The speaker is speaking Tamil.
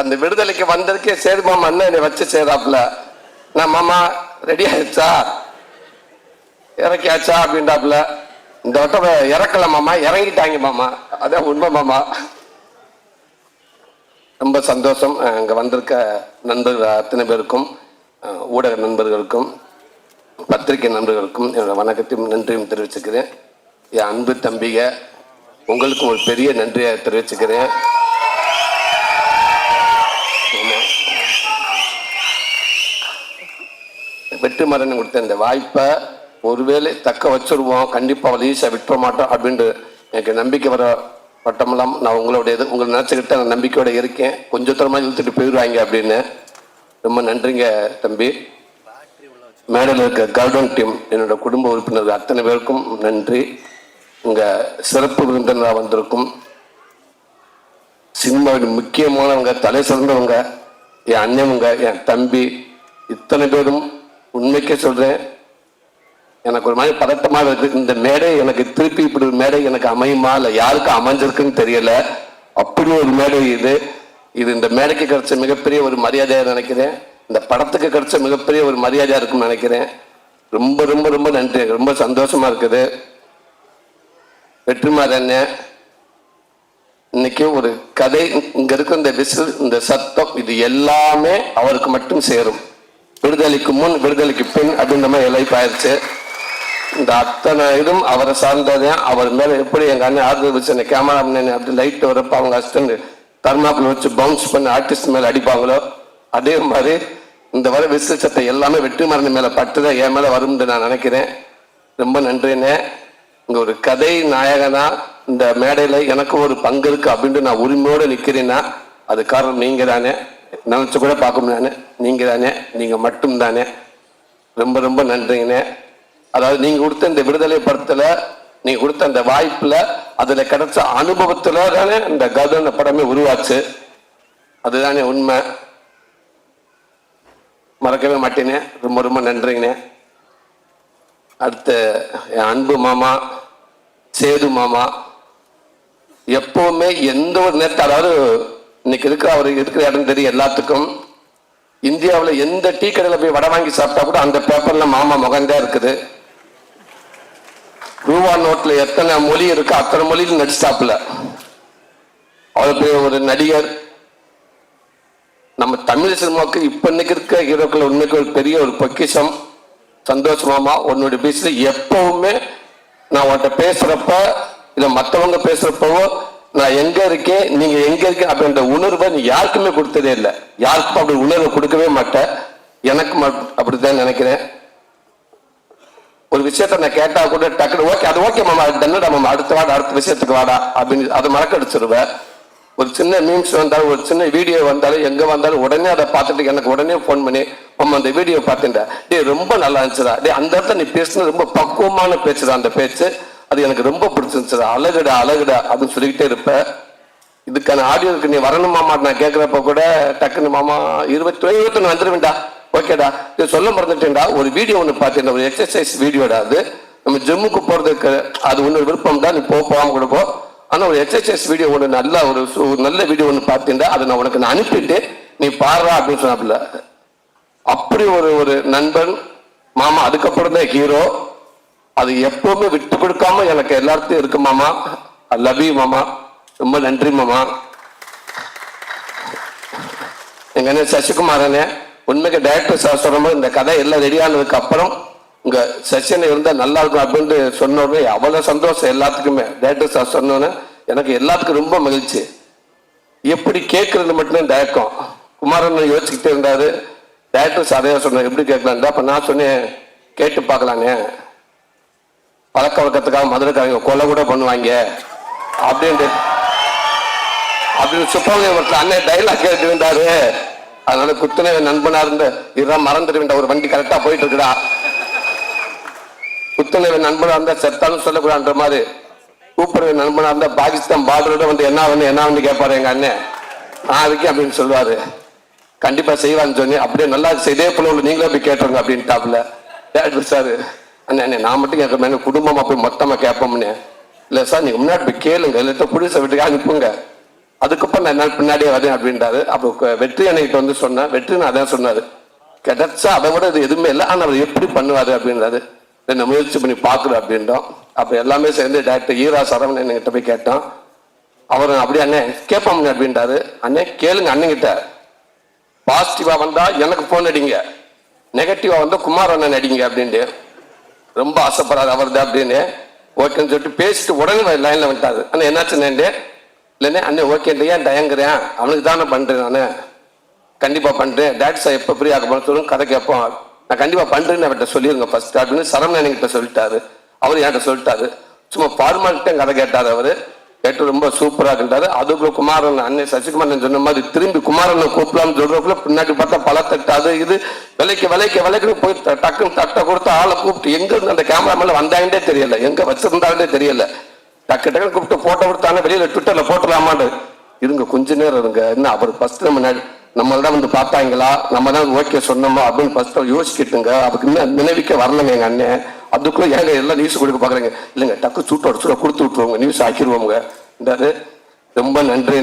அந்த விடுதலைக்கு வந்ததுக்கே சேது மாமா அண்ணன் என்னை வச்சு சேராப்புல நான் மாமா ரெடி ஆயிடுச்சா? இறக்கியாச்சா? அப்படின்றாப்புல. இந்த வட்டம் இறக்கல மாமா. இறங்கிட்டாங்க மாமா. அதான் உண்மை மாமா. ரொம்ப சந்தோஷம். அஹ் இங்க வந்திருக்க நண்பர்கள் அத்தனை பேருக்கும் ஊடக நண்பர்களுக்கும் பத்திரிகை நண்பர்களுக்கும் என்னோட வணக்கத்தையும் நன்றியும் தெரிவிச்சுக்கிறேன். என் அன்பு தம்பிக உங்களுக்கும் ஒரு பெரிய நன்றியை தெரிவிச்சுக்கிறேன். வெற்றிமாறன் கொடுத்த இந்த வாய்ப்பை ஒருவேளை தக்க வச்சிருவோம் கண்டிப்பாக அவள் ஈஸியாக விட்டுற மாட்டோம் அப்படின்ட்டு எனக்கு நம்பிக்கை வர பட்டமெல்லாம் நான் உங்களுடைய இது உங்களை நினச்சிக்கிட்டு நான் நம்பிக்கையோடு இருக்கேன். கொஞ்சம் தூரமாக இழுத்துட்டு போயிடுவாங்க அப்படின்னு. ரொம்ப நன்றிங்க தம்பி. மேடையில் இருக்க கார்டன் டீம் என்னோட குடும்ப உறுப்பினர்கள் அத்தனை பேருக்கும் நன்றி. உங்கள் சிறப்பு விருந்தினராக வந்திருக்கும் சினிமாவின் முக்கியமானவங்க தலை சிறந்தவங்க என் அண்ணனுங்க என் தம்பி இத்தனை பேரும் உண்மைக்கே சொல்றேன். எனக்கு ஒரு மாதிரி பதட்டமாக இருக்கு. இந்த மேடை எனக்கு திருப்பி இப்படி ஒரு மேடை எனக்கு அமையுமா? இல்லை யாருக்கு அமைஞ்சிருக்குன்னு தெரியல. அப்படி ஒரு மேடை இது. இது இந்த மேடைக்கு கிடைச்ச மிகப்பெரிய ஒரு மரியாதையாக நினைக்கிறேன். இந்த படத்துக்கு கிடைச்ச மிகப்பெரிய ஒரு மரியாதையாக இருக்கும்னு நினைக்கிறேன். ரொம்ப ரொம்ப ரொம்ப நன்றி. ரொம்ப சந்தோஷமா இருக்குது. வெற்றிமாறு என்ன இன்னைக்கு ஒரு கதை இங்க இருக்கும் இந்த விசில் இந்த சத்தம் இது எல்லாமே அவருக்கு மட்டும் சேரும். விடுதலைக்கு முன் விடுதலைக்கு பின் அப்படின்ற மாதிரி எல்லாம் ஆயிடுச்சு. இந்த அத்தனை இதுவும் அவரை சார்ந்ததே அவர் மேலே எப்படி எங்கள் அண்ணன் ஆறுதல் வச்சு அந்த கேமரா அப்படி லைட் வரப்ப அவங்க அசிஸ்டன்ட் தர்மாப்பில் வச்சு பவுன்ஸ் பண்ணி ஆர்டிஸ்ட் மேலே அடிப்பாங்களோ அதே மாதிரி இந்த வர விசில் சத்தம் எல்லாமே வெற்றி மேலே பட்டு பட்டுதான் என் மேலே வரும்னு நான் நினைக்கிறேன். ரொம்ப நன்றிண்ணே இங்கே ஒரு கதை நாயகனா இந்த மேடையில் எனக்கு ஒரு பங்கு இருக்கு அப்படின்ட்டு நான் உரிமையோடு நிற்கிறேன்னா அது காரணம் நீங்கள் தானே நினச்சி கூட பார்க்க முடியாது நீங்கள் தானே நீங்கள் மட்டும் தானே ரொம்ப ரொம்ப நன்றிங்கண்ணே அதாவது நீங்கள் கொடுத்த இந்த விடுதலை படத்தில் நீங்கள் கொடுத்த அந்த வாய்ப்பில் அதில் கிடைச்ச அனுபவத்தில் தானே இந்த கதன படமே உருவாச்சு. அதுதானே உண்மை. மறக்கவே மாட்டேனே ரொம்ப ரொம்ப நன்றிங்கண்ணே அடுத்து என் அன்பு மாமா சேது மாமா எப்பவுமே எந்த ஒரு நேரத்தில் அதாவது இன்னைக்கு இருக்கிற அவர் இருக்கிற இடம் தெரியும் எல்லாத்துக்கும். இந்தியாவில் எந்த டீ கடையில் போய் வடை வாங்கி சாப்பிட்டா கூட அந்த பேப்பர்ல மாமா முகந்தே இருக்குது. ரூபா நோட்டில் எத்தனை மொழி இருக்கு அத்தனை மொழியில் நடிச்சாப்புல அவர் பெரிய ஒரு நடிகர். நம்ம தமிழ் சினிமாவுக்கு இப்போ இன்னைக்கு இருக்க ஹீரோக்கள் உண்மைக்கு ஒரு பெரிய ஒரு பொக்கிஷம். சந்தோஷமாமா உன்னுடைய பேசுற எப்பவுமே நான் உன்கிட்ட பேசுறப்ப இல்லை மற்றவங்க பேசுறப்பவோ நான் எங்க இருக்கேன் நீங்க எங்க இருக்கேன் அப்படின்ற உணர்வை நீ யாருக்குமே கொடுத்ததே இல்லை. யாருக்கும் அப்படி உணர்வை கொடுக்கவே மாட்டேன். எனக்கு அப்படித்தான் அப்படிதான் நினைக்கிறேன். ஒரு விஷயத்த நான் கேட்டா கூட டக்குனு ஓகே அது ஓகே மாமா தன்னடா மாமா அடுத்த வாடா அடுத்த விஷயத்துக்கு வாடா அப்படின்னு அதை மறக்கடிச்சிருவேன் ஒரு சின்ன மீம்ஸ் வந்தாலும் ஒரு சின்ன வீடியோ வந்தாலும் எங்க வந்தாலும் உடனே அதை பார்த்துட்டு எனக்கு உடனே ஃபோன் பண்ணி மாமா அந்த வீடியோ பார்த்துட்டேன். டே ரொம்ப நல்லா இருந்துச்சுடா. டே அந்த இடத்துல நீ பேசுனது ரொம்ப பக்குவமான பேச்சுதான் அந்த பேச்சு. அது எனக்கு ரொம்ப பிடிச்சிருந்துச்சு. அழகுடா அழகுடா அப்படின்னு சொல்லிக்கிட்டே இருப்பேன் இதுக்கான ஆடியோக்கு நீ வரணும் மாமா நான் கேட்குறப்ப கூட டக்குன்னு மாமா இருபத்தி இருபத்தொன்னு வந்துருவேன்டா. ஓகேடா இது சொல்ல மறந்துட்டேன்டா. ஒரு வீடியோ ஒன்று பார்த்தேன் ஒரு எக்ஸசைஸ் வீடியோடா அது. நம்ம ஜிம்முக்கு போகிறதுக்கு அது ஒன்று விருப்பம் தான் நீ போக போகாமல் கொடுப்போம் ஆனால் ஒரு எக்ஸசைஸ் வீடியோ ஒன்று நல்ல ஒரு ஒரு நல்ல வீடியோ ஒன்று பார்த்தேன்டா. அதை நான் உனக்கு நான் அனுப்பிட்டு நீ பாடுறா அப்படின்னு சொன்னாப்புல. அப்படி ஒரு ஒரு நண்பன் மாமா அதுக்கப்புறம் தான் ஹீரோ அது எப்பவுமே விட்டு கொடுக்காம எனக்கு எல்லாத்தையும் இருக்கு மாமா. ஐ லவ் யூ மாமா. ரொம்ப நன்றி மாமா. எங்க அண்ணன் சசிகுமார் உண்மைக்கு டைரக்டர் சார் சொல்ற இந்த கதை எல்லாம் ரெடியானதுக்கு அப்புறம் உங்க செஷன் இருந்தா நல்லா இருக்கும் அப்படின்ட்டு சொன்ன உடனே அவ்வளவு சந்தோஷம் எல்லாத்துக்குமே. டைரக்டர் சார் சொன்னோன்னே எனக்கு எல்லாத்துக்கும் ரொம்ப மகிழ்ச்சி. எப்படி கேட்கறது மட்டும்தான் தயக்கம் குமாரன் யோசிச்சுக்கிட்டே இருந்தாரு. டைரக்டர் சாரையா சொன்னார்? எப்படி கேட்கலான்டா அப்ப நான் சொன்னேன். கேட்டு பார்க்கலானே. பழக்க வழக்கத்துக்காக மதுரைக்காரங்க கொலை கூட பண்ணுவாங்க. அப்படின்ட்டு அப்படின்னு சுப்பவங்க அண்ணன் டைலாக் கேட்டு இருந்தாரு. அதனால குத்துன நண்பனா இருந்து இதுதான் மறந்துடுவேன் ஒரு வண்டி கரெக்டா போயிட்டு இருக்குடா குத்துனவன் நண்பனா இருந்தா செத்தாலும் சொல்லக்கூடாதுன்ற மாதிரி கூப்பிடுற நண்பனா இருந்தா பாகிஸ்தான் பார்டரோட வந்து என்ன வந்து என்ன வந்து கேட்பாரு எங்க அண்ணன் நான் இருக்கேன் அப்படின்னு சொல்லுவாரு. கண்டிப்பா செய்வான்னு சொன்னி அப்படியே நல்லா இதே போல உள்ள நீங்களே போய் கேட்டுருங்க அப்படின்ட்டாப்ல டேரக்டர் அண்ணே நான் மட்டும் கேட்க மேலே குடும்பமா போய் மொத்தமா கேட்போம்னு. இல்ல சார் நீங்க முன்னாடி போய் கேளுங்க. இல்லாட்ட புடிச வீட்டுக்கு அனுப்புங்க. அதுக்கப்புறம் நான் நாள் பின்னாடியே வரேன் அப்படின்றாரு. அப்போ வெற்றி அன்னைக்கிட்ட வந்து சொன்னேன் வெற்றி நான் அதான் சொன்னாரு. கிடைச்சா அதை விட இது எதுவுமே இல்லை. ஆனால் அவர் எப்படி பண்ணுவாரு? அப்படின்றாரு. என்ன முயற்சி பண்ணி பார்க்குறேன் அப்படின்றோம். அப்போ எல்லாமே சேர்ந்து டேரக்டர் ஈரா சரவணன் என்கிட்ட போய் கேட்டோம் அவர் அப்படியே அண்ணே கேட்போம்னு அப்படின்றாரு. அண்ணே கேளுங்க அண்ணங்கிட்ட பாசிட்டிவா வந்தா எனக்கு போன் அடிங்க. நெகட்டிவா வந்தா குமார் அண்ணன் அடிங்க அப்படின்ட்டு. ரொம்ப ஆசைப்படுறாரு அவர் தான் அப்படின்னு. ஓகேன்னு சொல்லிட்டு பேசிட்டு உடனே லைன்ல வந்துட்டாரு. அண்ணா என்னாச்சுன்னு இல்லைண்ணே அண்ணே ஓகேன்ட்டு ஏன் தயங்குறேன் அவனுக்கு தானே பண்றேன் நானு. கண்டிப்பா பண்றேன். டேட் சார் எப்போ ஃப்ரீ ஆக போன சொல்லுங்க கதை கேட்போம். நான் கண்டிப்பா பண்றேன்னு அவர்கிட்ட சொல்லிருங்க ஃபர்ஸ்ட் அப்படின்னு சரவணன் கிட்ட சொல்லிட்டாரு. அவர் என்கிட்ட சொல்லிட்டாரு. சும்மா ஃபார்மாலிட்டே கதை கேட்டார் அவரு. கேட்டு ரொம்ப சூப்பரா இருந்தாரு அதுக்குள்ள குமாரன் அண்ணன் சசிகுமாரன் சொன்ன மாதிரி திரும்பி குமாரனை கூப்பிடலாம்னு சொல்றதுக்குள்ள பின்னாடி பார்த்தா பல தட்டு அது இது விலைக்கு விலைக்கு விலைக்கு போய் டக்குன்னு தட்டை கொடுத்து ஆளை கூப்பிட்டு எங்க இருந்து அந்த கேமராமேன் வந்தாங்கன்னே தெரியல. எங்க வச்சிருந்தாங்கன்னே தெரியல. டக்கு டக்குன்னு கூப்பிட்டு போட்டோ கொடுத்தாங்க வெளியில ட்விட்டர்ல போட்டுடலாமான்னு. இருங்க கொஞ்ச நேரம் இருங்க. என்ன அவர் ஃபர்ஸ்ட் நம்ம நம்மள்தான் வந்து பார்த்தாங்களா? நம்ம தான் ஓகே சொன்னோமா அப்படின்னு ஃபர்ஸ்ட் யோசிக்கிட்டுங்க. அதுக்கு நினைவிக்க வரலங்க எங்க அண்ணன். அதுக்குள்ள ஏங்க எல்லாம் நியூஸ் கொடுக்க பாக்குறீங்க இல்லைங்க டக்கு சூட்டோட சூட கொடுத்து விட்டுருவோங்க நியூஸ் ஆக்கிடுவோங்க ரொம்ப நன்றிண்ணே